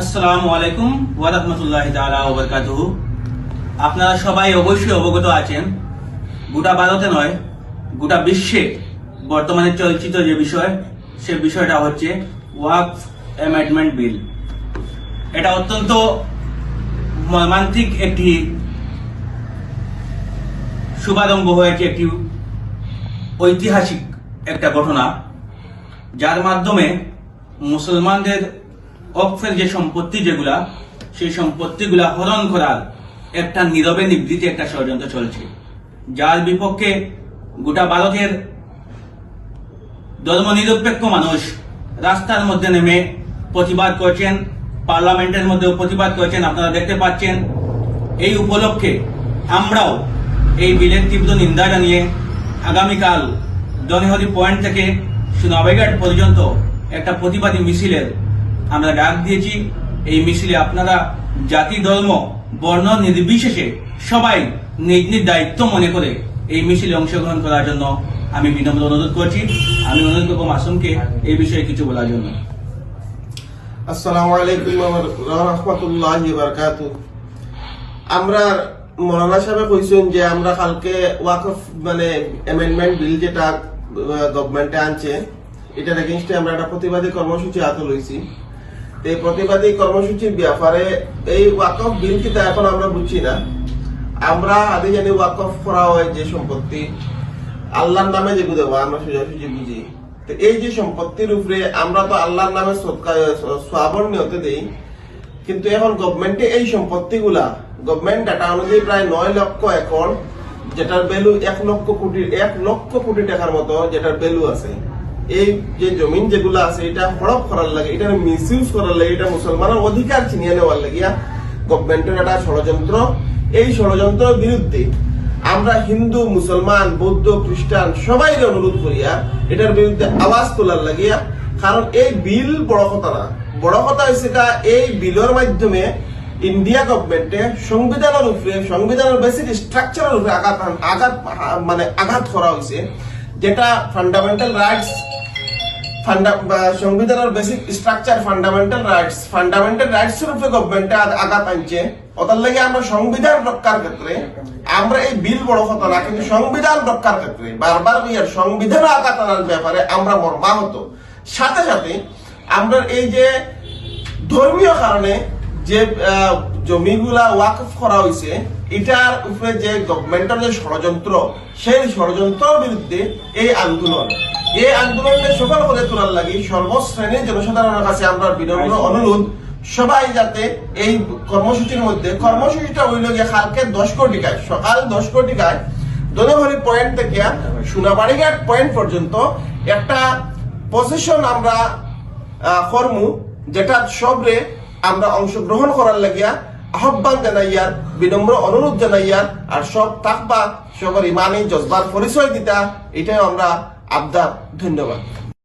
আসসালামু আলাইকুম ওয়া রাহমাতুল্লাহি তাআলা ওয়া বারাকাতুহু। আপনারা সবাই অবশ্যই অবগত আছেন, গোটা ভারতে নয়, গোটা বিশ্বে বর্তমানে চলচিত যে বিষয়, সে বিষয়টা হচ্ছে ওয়াকফ অ্যামেন্ডমেন্ট বিল। এটা অত্যন্ত মর্মান্তিক একটি, শুভারম্ভ হয়েছে একটি ঐতিহাসিক একটা ঘটনা, যার মাধ্যমে মুসলমানদের অক্ষের যে সম্পত্তি যেগুলা, সেই সম্পত্তিগুলা হরণ করার একটা নীরবে নিবৃত্তি একটা ষড়যন্ত্র চলছে। যার বিপক্ষে গোটা ভারতের ধর্মনিরপেক্ষ মানুষ রাস্তার মধ্যে নেমে প্রতিবাদ করছেন, পার্লামেন্টের মধ্যেও প্রতিবাদ করছেন, আপনারা দেখতে পাচ্ছেন। এই উপলক্ষে আমরাও এই বিলের তীব্র নিন্দা জানিয়ে আগামীকাল দনিহরি পয়েন্ট থেকে সোনাবাইঘাট পর্যন্ত একটা প্রতিবাদী মিছিলের আমরা ডাক দিয়েছি, এই মিছিলে আপনারা জাতি, ধর্ম, বর্ণ, নির্বিশেষে সবাই নিজ নিজ দায়িত্ব মনে করে এই মিছিলে অংশগ্রহণ করার জন্য আমি বিনম্র অনুরোধ করছি। আমি অনুরোধ করব মাসুমকে এই বিষয়ে কিছু বলার জন্য। আসসালামু আলাইকুম রাহমাতুল্লাহি বারাকাতু আমরা মৌলানা সাহেব কইছেন যে আমরা কালকে ওয়াকফ মানে অ্যামেন্ডমেন্ট বিল যেটা গভর্নমেন্টে আনছে, এটার এগেইনস্টে আমরা একটা প্রতিবাদী কর্মসূচি হাতে লইছি। এই প্রতিবাদী কর্মসূচির ব্যাপারে এই ওয়াকফ বিল কিতা এখন আমরা বুঝছি না। আমরা আদি জানি ওয়াকফ করা হয় যে সম্পত্তি, আল্লাহর নামে যেগুলো দেওয়া আমরা সোজাসুজি বুঝি। তো এই যে সম্পত্তির উপরে আমরা তো আল্লাহর নামে সোয়াবর নিয়তে দেই, কিন্তু এখন গভর্নমেন্টে এই সম্পত্তিগুলা, গভর্নমেন্ট ডাটা অনুযায়ী প্রায় নয় লক্ষ একর, যেটার ভ্যালু এক লক্ষ কোটি, এক লক্ষ কোটি টাকার মতো যেটার ভ্যালু আছে। এই যে জমিন যেগুলো আছে, এটা হড়প করার লাগে এটা মিস ইউজ করার লাগে, এটা মুসলমানের অধিকার ছিনিয়ে নেওয়ার লাগিয়া গভর্নমেন্টের একটা ষড়যন্ত্র। এই ষড়যন্ত্রের বিরুদ্ধে আমরা হিন্দু, মুসলমান, বৌদ্ধ, খ্রিস্টান সবাই অনুরোধ করিয়া এটার বিরুদ্ধে আওয়াজ তোলার লাগিয়া কারণ এই বিল বড় কথা না। বড় কথা হয়েছে এই বিলের মাধ্যমে ইন্ডিয়া গভর্নমেন্টে সংবিধানের উপরে, সংবিধানের বেসিক স্ট্রাকচারের উপরে আঘাত আঘাত মানে আঘাত করা হয়েছে। যেটা ফান্ডামেন্টাল রাইটস সংবিধানের basic structure fundamental rights fundamental rights উপরে গভর্নমেন্টে আঘাত আনছে। ওটার লাগে আমরা সংবিধান রক্ষার ক্ষেত্রে আমরা এই বিল বড় হতো না, কিন্তু সংবিধান রক্ষার ক্ষেত্রে বারবার ইয়ার সংবিধান আঘাত আনার ব্যাপারে আমরা মর্মাহত। সাথে সাথে আমরা এই যে ধর্মীয় কারণে যে জমিগুলা ওয়াকফ করা হয়েছে এটার উপরে যে গভর্নমেন্টের যে ষড়যন্ত্র সেই ষড়যন্ত্রের বিরুদ্ধে এই আন্দোলন। এই আন্দোলনকে সফল করে তোলার লাগি সর্বশ্রেণীর জনসাধারণের কাছে আমরা বিনম্র অনুরোধ সবাই যাতে এই কর্মসূচির মধ্যে কর্মসূচিটা হইল গিয়ে কালকে দশ কোটিকায় সকাল দশ কোটিকায় দনহরি পয়েন্ট থেকে সোনাবাড়িঘাট পয়েন্ট পর্যন্ত একটা পজিশন আমরা কর্মু যেটা সবরে আমরা অংশগ্রহণ করার লাগিয়া আহ্বান জানাইয়ার বিনম্র অনুরোধ জানাইয়ার আর সব তাকবা সবার ইমানি, জজবার পরিচয় দিতা, এটাই আমরা আবদার, ধন্যবাদ।